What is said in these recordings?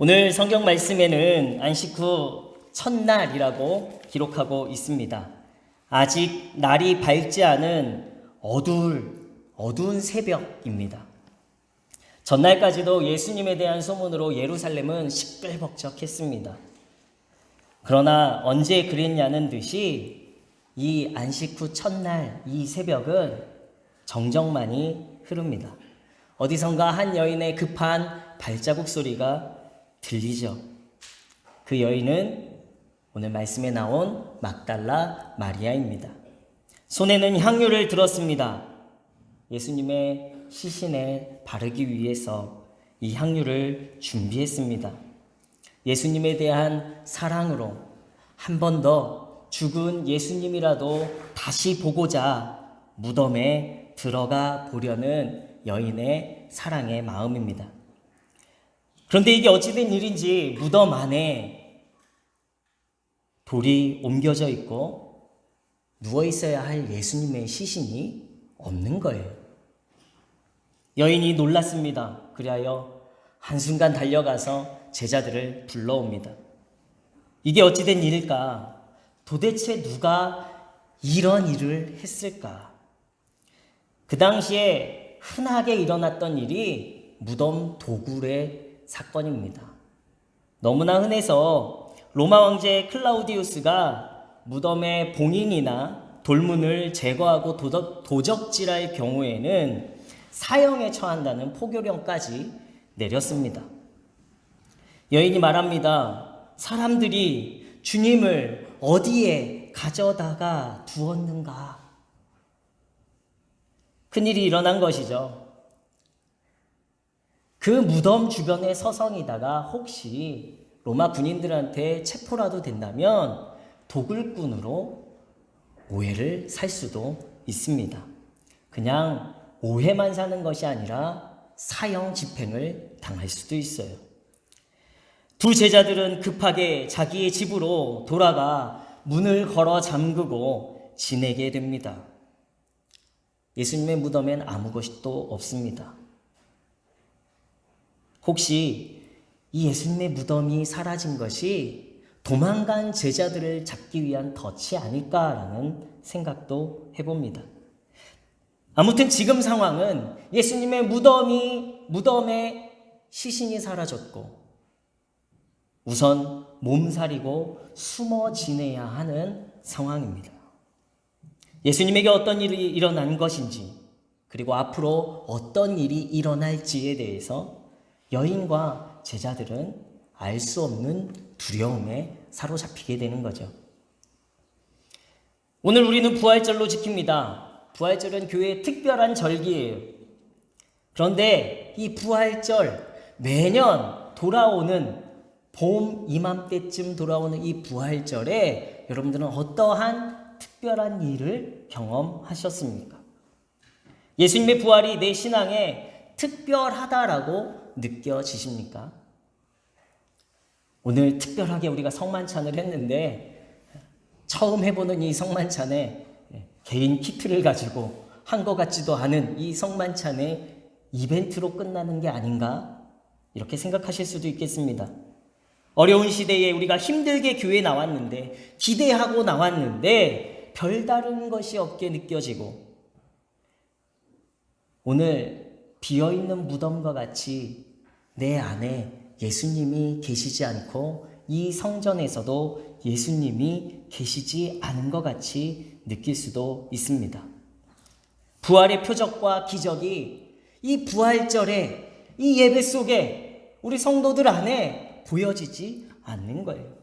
오늘 성경 말씀에는 안식 후 첫날이라고 기록하고 있습니다. 아직 날이 밝지 않은 어두울, 어두운 새벽입니다. 전날까지도 예수님에 대한 소문으로 예루살렘은 시끌벅적했습니다. 그러나 언제 그랬냐는 듯이 이 안식 후 첫날 이 새벽은 정정만이 흐릅니다. 어디선가 한 여인의 급한 발자국 소리가 들리죠. 그 여인은 오늘 말씀에 나온 막달라 마리아입니다. 손에는 향유를 들었습니다. 예수님의 시신에 바르기 위해서 이 향유를 준비했습니다. 예수님에 대한 사랑으로 한 번 더 죽은 예수님이라도 다시 보고자 무덤에 들어가 보려는 여인의 사랑의 마음입니다. 그런데 이게 어찌된 일인지 무덤 안에 돌이 옮겨져 있고 누워 있어야 할 예수님의 시신이 없는 거예요. 여인이 놀랐습니다. 그리하여 한순간 달려가서 제자들을 불러옵니다. 이게 어찌된 일일까? 도대체 누가 이런 일을 했을까? 그 당시에 흔하게 일어났던 일이 무덤 도굴의 사건입니다. 너무나 흔해서 로마 황제 클라우디우스가 무덤의 봉인이나 돌문을 제거하고 도적, 도적질할 경우에는 사형에 처한다는 포교령까지 내렸습니다. 여인이 말합니다. 사람들이 주님을 어디에 가져다가 두었는가? 큰일이 일어난 것이죠. 그 무덤 주변에 서성이다가 혹시 로마 군인들한테 체포라도 된다면 도굴꾼으로 오해를 살 수도 있습니다. 그냥 오해만 사는 것이 아니라 사형 집행을 당할 수도 있어요. 두 제자들은 급하게 자기의 집으로 돌아가 문을 걸어 잠그고 지내게 됩니다. 예수님의 무덤엔 아무 것이 또 없습니다. 혹시 이 예수님의 무덤이 사라진 것이 도망간 제자들을 잡기 위한 덫이 아닐까라는 생각도 해봅니다. 아무튼 지금 상황은 예수님의 무덤이 무덤에 시신이 사라졌고 우선 몸살이고 숨어 지내야 하는 상황입니다. 예수님에게 어떤 일이 일어난 것인지 그리고 앞으로 어떤 일이 일어날지에 대해서 여인과 제자들은 알 수 없는 두려움에 사로잡히게 되는 거죠. 오늘 우리는 부활절로 지킵니다. 부활절은 교회의 특별한 절기예요. 그런데 이 부활절 매년 돌아오는 봄 이맘때쯤 돌아오는 이 부활절에 여러분들은 어떠한 특별한 일을 경험하셨습니까? 예수님의 부활이 내 신앙에 특별하다라고 느껴지십니까? 오늘 특별하게 우리가 성만찬을 했는데 처음 해보는 이 성만찬에 개인 키트를 가지고 한 것 같지도 않은 이 성만찬의 이벤트로 끝나는 게 아닌가 이렇게 생각하실 수도 있겠습니다. 어려운 시대에 우리가 힘들게 교회 나왔는데 기대하고 나왔는데 별다른 것이 없게 느껴지고 오늘 비어 있는 무덤과 같이 내 안에 예수님이 계시지 않고 이 성전에서도 예수님이 계시지 않은 것 같이 느낄 수도 있습니다. 부활의 표적과 기적이 이 부활절에 이 예배 속에 우리 성도들 안에 보여지지 않는 거예요.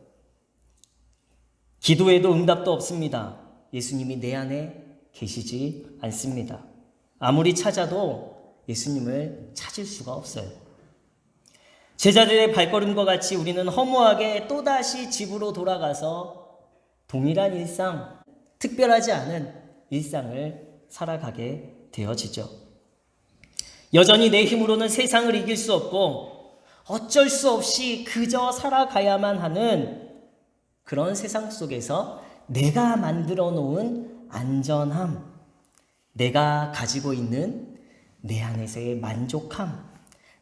기도에도 응답도 없습니다. 예수님이 내 안에 계시지 않습니다. 아무리 찾아도 예수님을 찾을 수가 없어요. 제자들의 발걸음과 같이 우리는 허무하게 또다시 집으로 돌아가서 동일한 일상, 특별하지 않은 일상을 살아가게 되어지죠. 여전히 내 힘으로는 세상을 이길 수 없고 어쩔 수 없이 그저 살아가야만 하는 그런 세상 속에서 내가 만들어 놓은 안전함, 내가 가지고 있는 내 안에서의 만족함,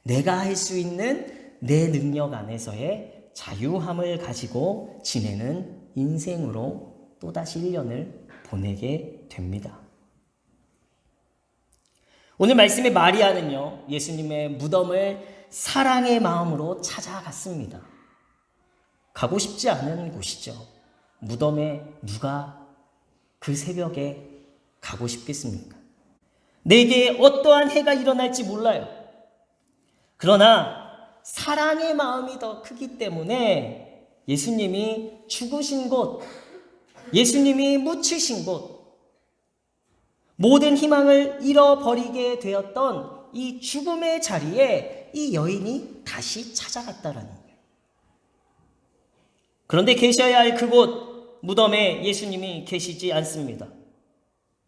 내가 할 수 있는 내 능력 안에서의 자유함을 가지고 지내는 인생으로 또다시 1년을 보내게 됩니다. 오늘 말씀의 마리아는요, 예수님의 무덤을 사랑의 마음으로 찾아갔습니다. 가고 싶지 않은 곳이죠. 무덤에 누가 그 새벽에 가고 싶겠습니까? 내게 어떠한 해가 일어날지 몰라요. 그러나 사랑의 마음이 더 크기 때문에 예수님이 죽으신 곳, 예수님이 묻히신 곳, 모든 희망을 잃어버리게 되었던 이 죽음의 자리에 이 여인이 다시 찾아갔다라는. 그런데 계셔야 할 그곳 무덤에 예수님이 계시지 않습니다.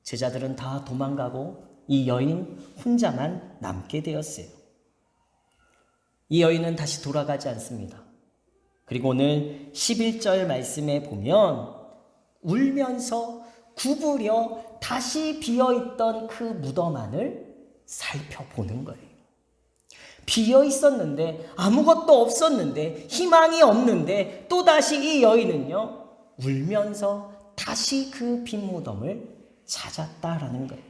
제자들은 다 도망가고 이 여인 혼자만 남게 되었어요. 이 여인은 다시 돌아가지 않습니다. 그리고 오늘 11절 말씀에 보면 울면서 구부려 다시 비어있던 그 무덤 안을 살펴보는 거예요. 비어 있었는데 아무것도 없었는데 희망이 없는데 또다시 이 여인은요 울면서 다시 그 빈 무덤을 찾았다라는 거예요.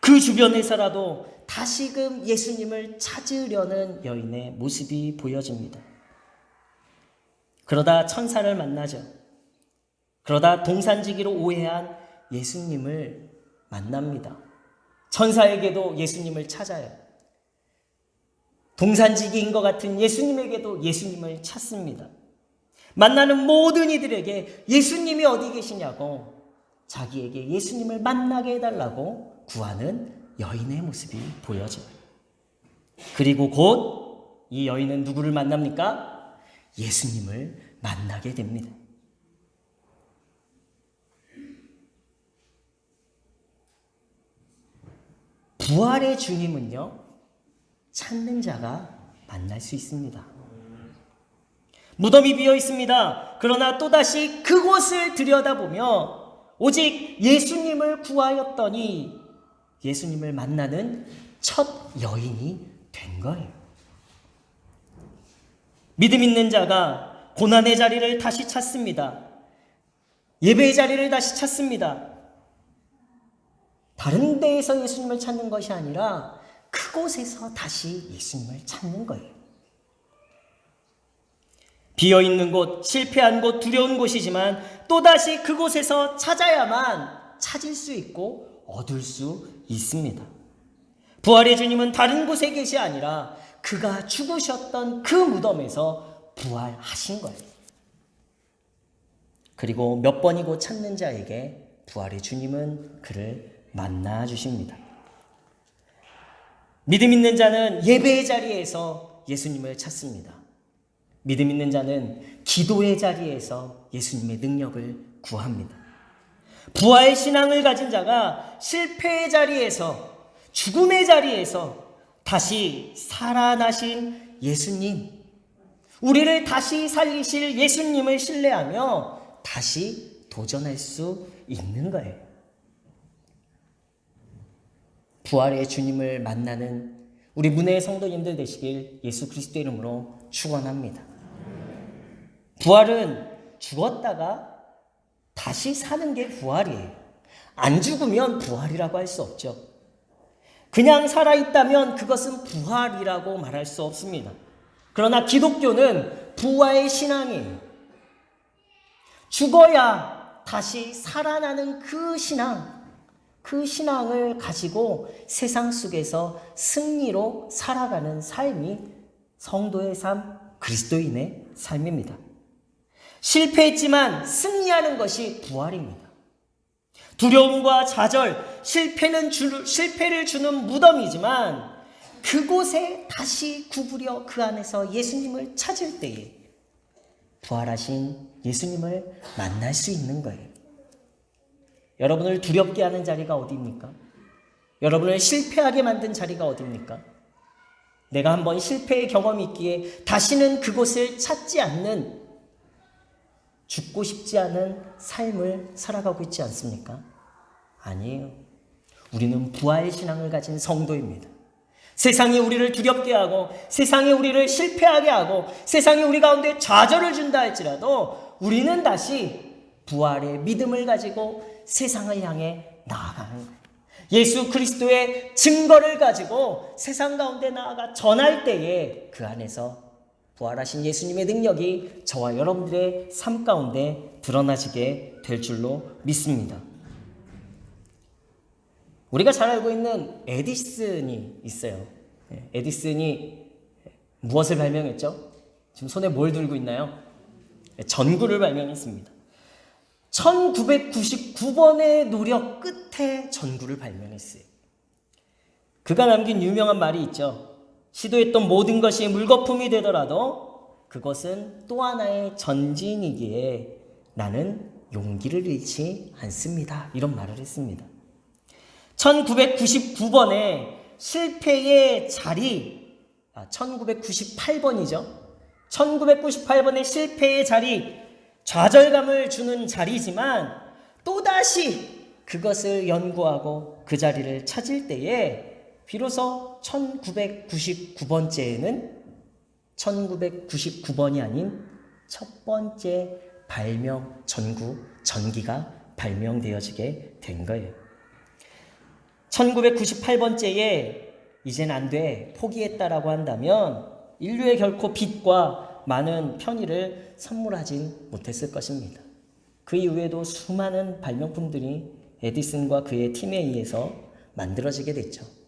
그 주변에서라도 다시금 예수님을 찾으려는 여인의 모습이 보여집니다. 그러다 천사를 만나죠. 그러다 동산지기로 오해한 예수님을 만납니다. 천사에게도 예수님을 찾아요. 동산지기인 것 같은 예수님에게도 예수님을 찾습니다. 만나는 모든 이들에게 예수님이 어디 계시냐고 자기에게 예수님을 만나게 해달라고 구하는 여인의 모습이 보여져요. 그리고 곧 이 여인은 누구를 만납니까? 예수님을 만나게 됩니다. 부활의 주님은요, 찾는 자가 만날 수 있습니다. 무덤이 비어 있습니다. 그러나 또다시 그곳을 들여다보며 오직 예수님을 구하였더니 예수님을 만나는 첫 여인이 된 거예요. 믿음 있는 자가 고난의 자리를 다시 찾습니다. 예배의 자리를 다시 찾습니다. 다른 데에서 예수님을 찾는 것이 아니라 그곳에서 다시 예수님을 찾는 거예요. 비어 있는 곳, 실패한 곳, 두려운 곳이지만 또다시 그곳에서 찾아야만 찾을 수 있고 얻을 수 있습니다. 부활의 주님은 다른 곳에 계시 아니라 그가 죽으셨던 그 무덤에서 부활하신 거예요. 그리고 몇 번이고 찾는 자에게 부활의 주님은 그를 만나 주십니다. 믿음 있는 자는 예배의 자리에서 예수님을 찾습니다. 믿음 있는 자는 기도의 자리에서 예수님의 능력을 구합니다. 부활 신앙을 가진 자가 실패의 자리에서 죽음의 자리에서 다시 살아나신 예수님, 우리를 다시 살리실 예수님을 신뢰하며 다시 도전할 수 있는 거예요. 부활의 주님을 만나는 우리 문혜의 성도님들 되시길 예수 그리스도 이름으로 축원합니다. 부활은 죽었다가 다시 사는 게 부활이에요. 안 죽으면 부활이라고 할 수 없죠. 그냥 살아있다면 그것은 부활이라고 말할 수 없습니다. 그러나 기독교는 부활의 신앙이에요. 죽어야 다시 살아나는 그 신앙, 그 신앙을 가지고 세상 속에서 승리로 살아가는 삶이 성도의 삶, 그리스도인의 삶입니다. 실패했지만 승리하는 것이 부활입니다. 두려움과 좌절, 실패는 주, 실패를 주는 무덤이지만 그곳에 다시 구부려 그 안에서 예수님을 찾을 때에 부활하신 예수님을 만날 수 있는 거예요. 여러분을 두렵게 하는 자리가 어디입니까? 여러분을 실패하게 만든 자리가 어디입니까? 내가 한번 실패의 경험이 있기에 다시는 그곳을 찾지 않는 죽고 싶지 않은 삶을 살아가고 있지 않습니까? 아니에요. 우리는 부활 신앙을 가진 성도입니다. 세상이 우리를 두렵게 하고 세상이 우리를 실패하게 하고 세상이 우리 가운데 좌절을 준다 할지라도 우리는 다시 부활의 믿음을 가지고 세상을 향해 나아가는. 예수 그리스도의 증거를 가지고 세상 가운데 나아가 전할 때에 그 안에서 부활하신 예수님의 능력이 저와 여러분들의 삶 가운데 드러나지게 될 줄로 믿습니다. 우리가 잘 알고 있는 에디슨이 있어요. 예, 에디슨이 무엇을 발명했죠? 지금 손에 뭘 들고 있나요? 예, 전구를 발명했습니다. 1999번의 노력 끝에 전구를 발명했어요. 그가 남긴 유명한 말이 있죠. 시도했던 모든 것이 물거품이 되더라도 그것은 또 하나의 전진이기에 나는 용기를 잃지 않습니다. 이런 말을 했습니다. 1999번에 실패의 자리, 아, 1998번이죠. 1998번의 실패의 자리, 좌절감을 주는 자리지만 또다시 그것을 연구하고 그 자리를 찾을 때에 비로소 1999번째에는 1999번이 아닌 첫 번째 발명 전구 전기가 발명되어지게 된 거예요. 1998번째에 이젠 안 돼. 포기했다라고 한다면 인류에 결코 빛과 많은 편의를 선물하진 못했을 것입니다. 그 이후에도 수많은 발명품들이 에디슨과 그의 팀에 의해서 만들어지게 됐죠.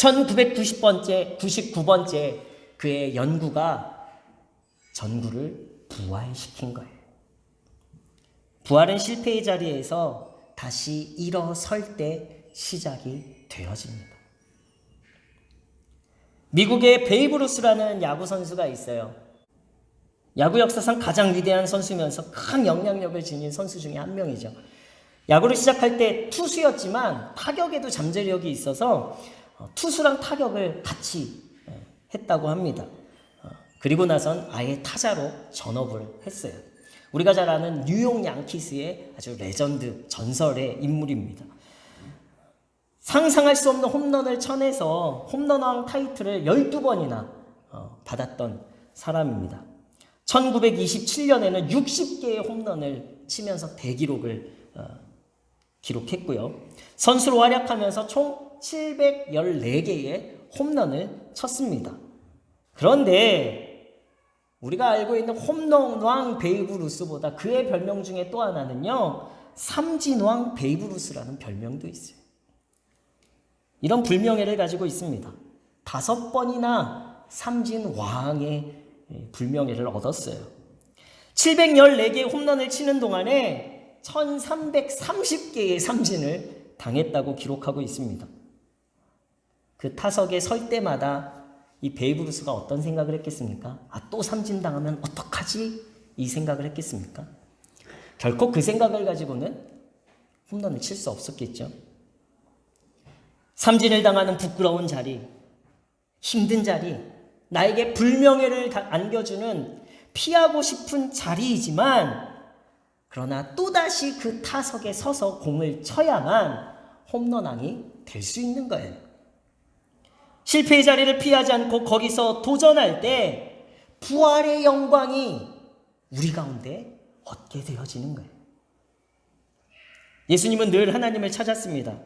1990번째, 99번째 그의 연구가 전구를 부활시킨 거예요. 부활은 실패의 자리에서 다시 일어설 때 시작이 되어집니다. 미국의 베이브 루스라는 야구 선수가 있어요. 야구 역사상 가장 위대한 선수면서 큰 영향력을 지닌 선수 중에 한 명이죠. 야구를 시작할 때 투수였지만 타격에도 잠재력이 있어서 어, 투수랑 타격을 같이 예, 했다고 합니다. 어, 그리고 나선 아예 타자로 전업을 했어요. 우리가 잘 아는 뉴욕 양키스의 아주 레전드 전설의 인물입니다. 상상할 수 없는 홈런을 쳐내서 홈런왕 타이틀을 12번이나 어, 받았던 사람입니다. 1927년에는 60개의 홈런을 치면서 대기록을 어, 기록했고요. 선수로 활약하면서 총 714개의 홈런을 쳤습니다. 그런데 우리가 알고 있는 홈런왕 베이브 루스보다 그의 별명 중에 또 하나는요. 삼진왕 베이브 루스라는 별명도 있어요. 이런 불명예를 가지고 있습니다. 다섯 번이나 삼진왕의 불명예를 얻었어요. 714개의 홈런을 치는 동안에 1330개의 삼진을 당했다고 기록하고 있습니다. 그 타석에 설 때마다 이 베이브 루스가 어떤 생각을 했겠습니까? 아, 또 삼진 당하면 어떡하지? 이 생각을 했겠습니까? 결코 그 생각을 가지고는 홈런을 칠 수 없었겠죠. 삼진을 당하는 부끄러운 자리, 힘든 자리, 나에게 불명예를 안겨주는 피하고 싶은 자리이지만 그러나 또다시 그 타석에 서서 공을 쳐야만 홈런왕이 될 수 있는 거예요. 실패의 자리를 피하지 않고 거기서 도전할 때 부활의 영광이 우리 가운데 얻게 되어지는 거예요. 예수님은 늘 하나님을 찾았습니다.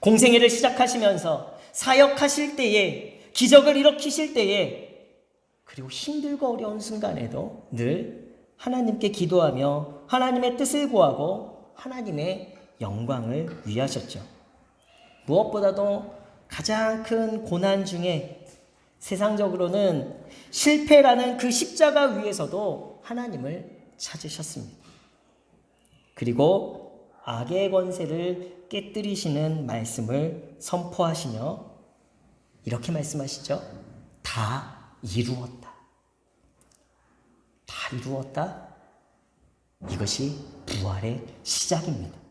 공생애를 시작하시면서 사역하실 때에 기적을 일으키실 때에 그리고 힘들고 어려운 순간에도 늘 하나님께 기도하며 하나님의 뜻을 구하고 하나님의 영광을 위하셨죠. 무엇보다도 가장 큰 고난 중에 세상적으로는 실패라는 그 십자가 위에서도 하나님을 찾으셨습니다. 그리고 악의 권세를 깨뜨리시는 말씀을 선포하시며 이렇게 말씀하시죠. 다 이루었다. 다 이루었다. 이것이 부활의 시작입니다.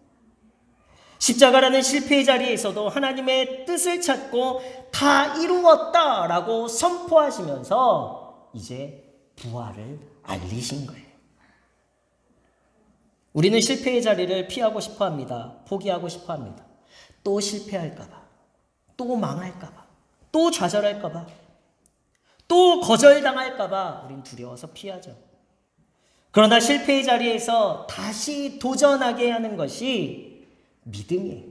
십자가라는 실패의 자리에서도 하나님의 뜻을 찾고 다 이루었다라고 선포하시면서 이제 부활을 알리신 거예요. 우리는 실패의 자리를 피하고 싶어 합니다. 포기하고 싶어 합니다. 또 실패할까봐, 또 망할까봐, 또 좌절할까봐, 또 거절당할까봐 우린 두려워서 피하죠. 그러나 실패의 자리에서 다시 도전하게 하는 것이 믿음이에요.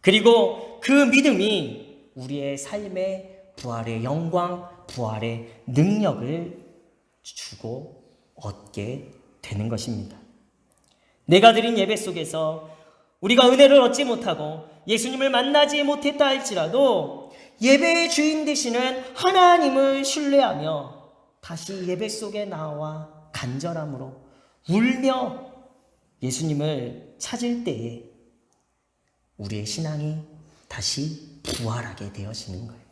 그리고 그 믿음이 우리의 삶의 부활의 영광, 부활의 능력을 주고 얻게 되는 것입니다. 내가 드린 예배 속에서 우리가 은혜를 얻지 못하고 예수님을 만나지 못했다 할지라도 예배의 주인 되시는 하나님을 신뢰하며 다시 예배 속에 나와 간절함으로 울며 예수님을 찾을 때에 우리의 신앙이 다시 부활하게 되어지는 거예요.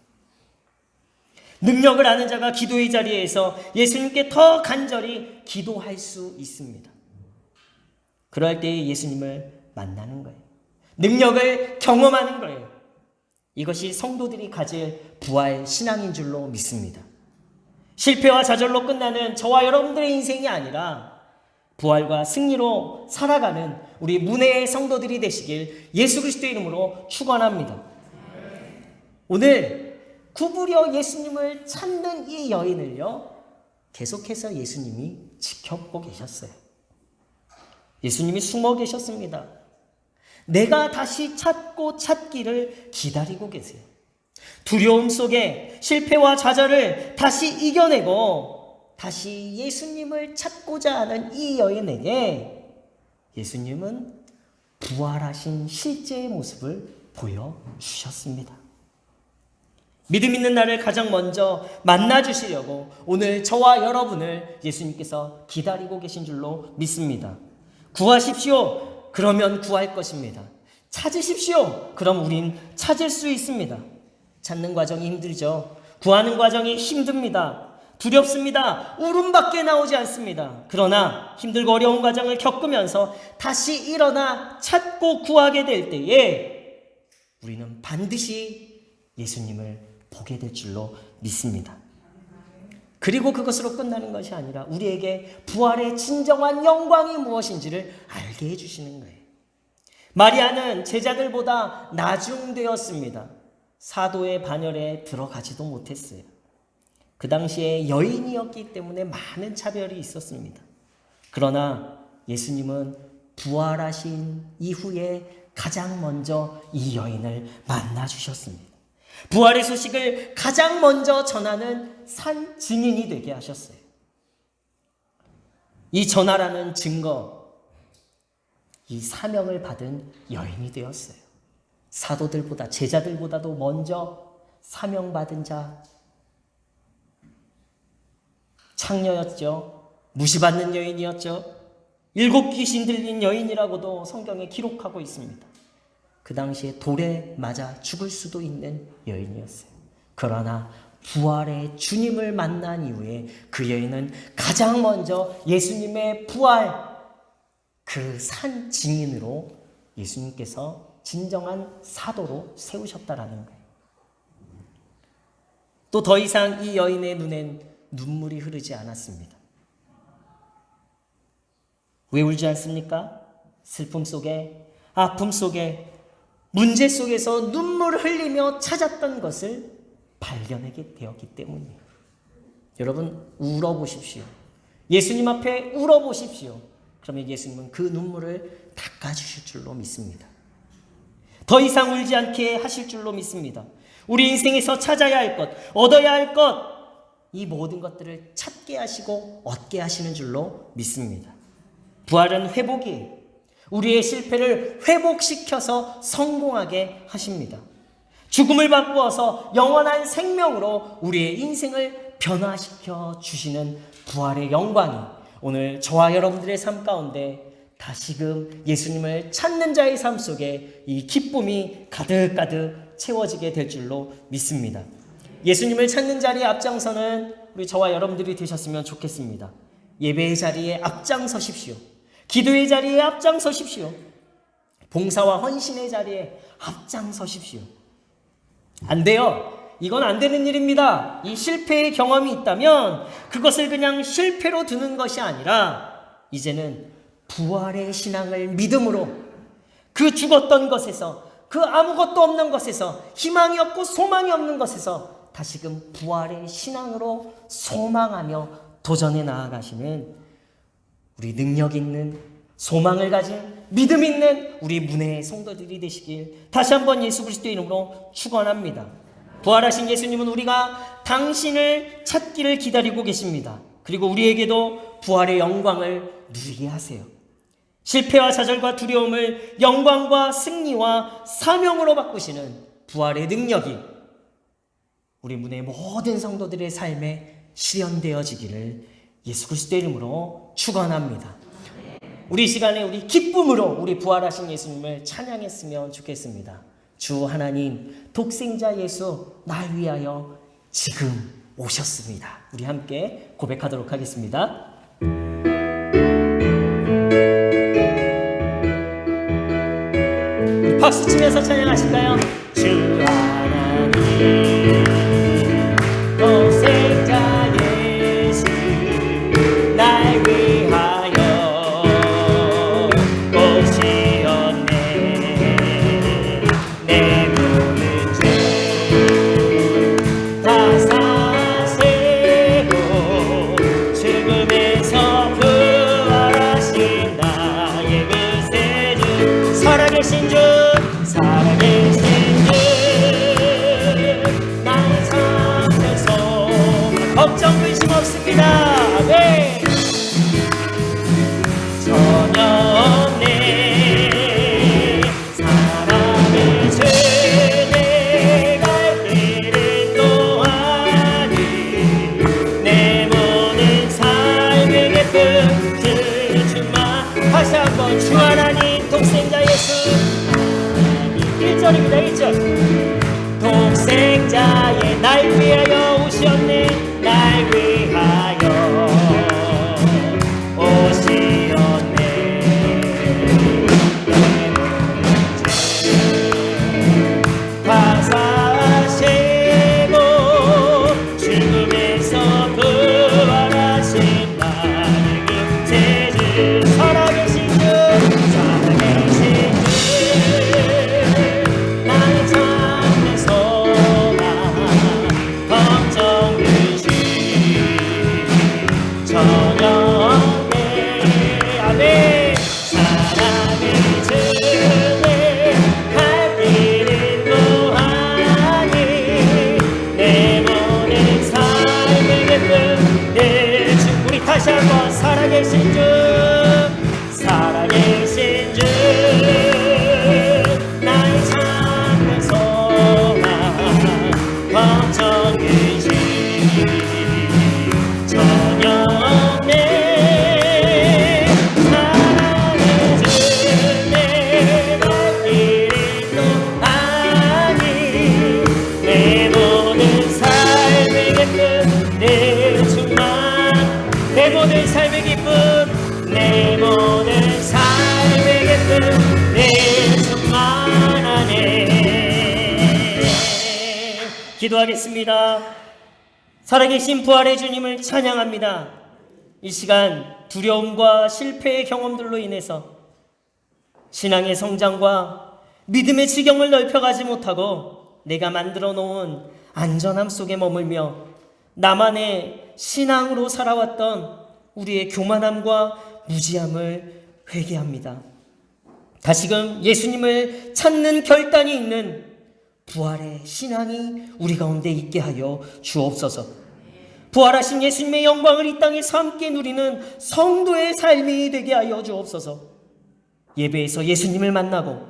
능력을 아는 자가 기도의 자리에서 예수님께 더 간절히 기도할 수 있습니다. 그럴 때 예수님을 만나는 거예요. 능력을 경험하는 거예요. 이것이 성도들이 가질 부활 신앙인 줄로 믿습니다. 실패와 좌절로 끝나는 저와 여러분들의 인생이 아니라 부활과 승리로 살아가는 우리 문혜의 성도들이 되시길 예수 그리스도의 이름으로 축원합니다. 오늘 구부려 예수님을 찾는 이 여인을요. 계속해서 예수님이 지켜보고 계셨어요. 예수님이 숨어 계셨습니다. 내가 다시 찾고 찾기를 기다리고 계세요. 두려움 속에 실패와 좌절을 다시 이겨내고 다시 예수님을 찾고자 하는 이 여인에게 예수님은 부활하신 실제의 모습을 보여주셨습니다. 믿음 있는 나를 가장 먼저 만나주시려고 오늘 저와 여러분을 예수님께서 기다리고 계신 줄로 믿습니다. 구하십시오. 그러면 구할 것입니다. 찾으십시오. 그럼 우린 찾을 수 있습니다. 찾는 과정이 힘들죠. 구하는 과정이 힘듭니다. 두렵습니다. 울음밖에 나오지 않습니다. 그러나 힘들고 어려운 과정을 겪으면서 다시 일어나 찾고 구하게 될 때에 우리는 반드시 예수님을 보게 될 줄로 믿습니다. 그리고 그것으로 끝나는 것이 아니라 우리에게 부활의 진정한 영광이 무엇인지를 알게 해주시는 거예요. 마리아는 제자들보다 나중되었습니다. 사도의 반열에 들어가지도 못했어요. 그 당시에 여인이었기 때문에 많은 차별이 있었습니다. 그러나 예수님은 부활하신 이후에 가장 먼저 이 여인을 만나 주셨습니다. 부활의 소식을 가장 먼저 전하는 산 증인이 되게 하셨어요. 이 전하라는 증거, 이 사명을 받은 여인이 되었어요. 사도들보다, 제자들보다도 먼저 사명받은 자, 창녀였죠. 무시받는 여인이었죠. 일곱 귀신 들린 여인이라고도 성경에 기록하고 있습니다. 그 당시에 돌에 맞아 죽을 수도 있는 여인이었어요. 그러나 부활의 주님을 만난 이후에 그 여인은 가장 먼저 예수님의 부활 그 산 증인으로 예수님께서 진정한 사도로 세우셨다라는 거예요. 또 더 이상 이 여인의 눈엔 눈물이 흐르지 않았습니다. 왜 울지 않습니까? 슬픔 속에, 아픔 속에, 문제 속에서 눈물을 흘리며 찾았던 것을 발견하게 되었기 때문이에요. 여러분, 울어보십시오. 예수님 앞에 울어보십시오. 그러면 예수님은 그 눈물을 닦아주실 줄로 믿습니다. 더 이상 울지 않게 하실 줄로 믿습니다. 우리 인생에서 찾아야 할 것, 얻어야 할 것, 이 모든 것들을 찾게 하시고 얻게 하시는 줄로 믿습니다. 부활은 회복이에요. 우리의 실패를 회복시켜서 성공하게 하십니다. 죽음을 바꾸어서 영원한 생명으로 우리의 인생을 변화시켜 주시는 부활의 영광이 오늘 저와 여러분들의 삶 가운데 다시금 예수님을 찾는 자의 삶 속에 이 기쁨이 가득가득 채워지게 될 줄로 믿습니다. 예수님을 찾는 자리에 앞장서는 우리 저와 여러분들이 되셨으면 좋겠습니다. 예배의 자리에 앞장서십시오. 기도의 자리에 앞장서십시오. 봉사와 헌신의 자리에 앞장서십시오. 안 돼요. 이건 안 되는 일입니다. 이 실패의 경험이 있다면 그것을 그냥 실패로 두는 것이 아니라 이제는 부활의 신앙을 믿음으로 그 죽었던 것에서 그 아무것도 없는 것에서 희망이 없고 소망이 없는 것에서 다시금 부활의 신앙으로 소망하며 도전해 나아가시는 우리 능력 있는 소망을 가진 믿음 있는 우리 문의 성도들이 되시길 다시 한번 예수 그리스도의 이름으로 축원합니다. 부활하신 예수님은 우리가 당신을 찾기를 기다리고 계십니다. 그리고 우리에게도 부활의 영광을 누리게 하세요. 실패와 좌절과 두려움을 영광과 승리와 사명으로 바꾸시는 부활의 능력이 우리 문의 모든 성도들의 삶에 실현되어지기를 예수 그리스도의 이름으로 축원합니다. 우리 시간에 우리 기쁨으로 우리 부활하신 예수님을 찬양했으면 좋겠습니다. 주 하나님 독생자 예수 날 위하여 지금 오셨습니다. 우리 함께 고백하도록 하겠습니다. 박수 치면서 찬양하실까요? 주 하나님 기도하겠습니다. 살아계신 부활의 주님을 찬양합니다. 이 시간 두려움과 실패의 경험들로 인해서 신앙의 성장과 믿음의 지경을 넓혀가지 못하고 내가 만들어 놓은 안전함 속에 머물며 나만의 신앙으로 살아왔던 우리의 교만함과 무지함을 회개합니다. 다시금 예수님을 찾는 결단이 있는 부활의 신앙이 우리 가운데 있게 하여 주옵소서. 부활하신 예수님의 영광을 이 땅에서 함께 누리는 성도의 삶이 되게 하여 주옵소서. 예배에서 예수님을 만나고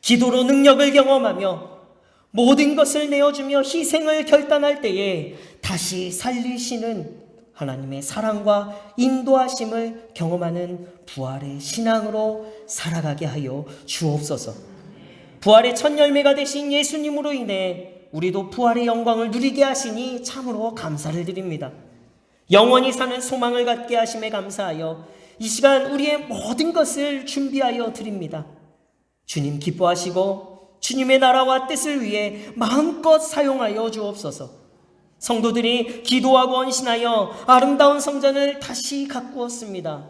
기도로 능력을 경험하며 모든 것을 내어주며 희생을 결단할 때에 다시 살리시는 하나님의 사랑과 인도하심을 경험하는 부활의 신앙으로 살아가게 하여 주옵소서. 부활의 첫 열매가 되신 예수님으로 인해 우리도 부활의 영광을 누리게 하시니 참으로 감사를 드립니다. 영원히 사는 소망을 갖게 하심에 감사하여 이 시간 우리의 모든 것을 준비하여 드립니다. 주님 기뻐하시고 주님의 나라와 뜻을 위해 마음껏 사용하여 주옵소서. 성도들이 기도하고 헌신하여 아름다운 성전을 다시 가꾸었습니다.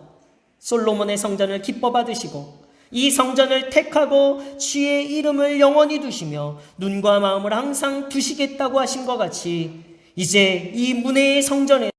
솔로몬의 성전을 기뻐 받으시고 이 성전을 택하고 주의 이름을 영원히 두시며 눈과 마음을 항상 두시겠다고 하신 것 같이 이제 이 문의 성전에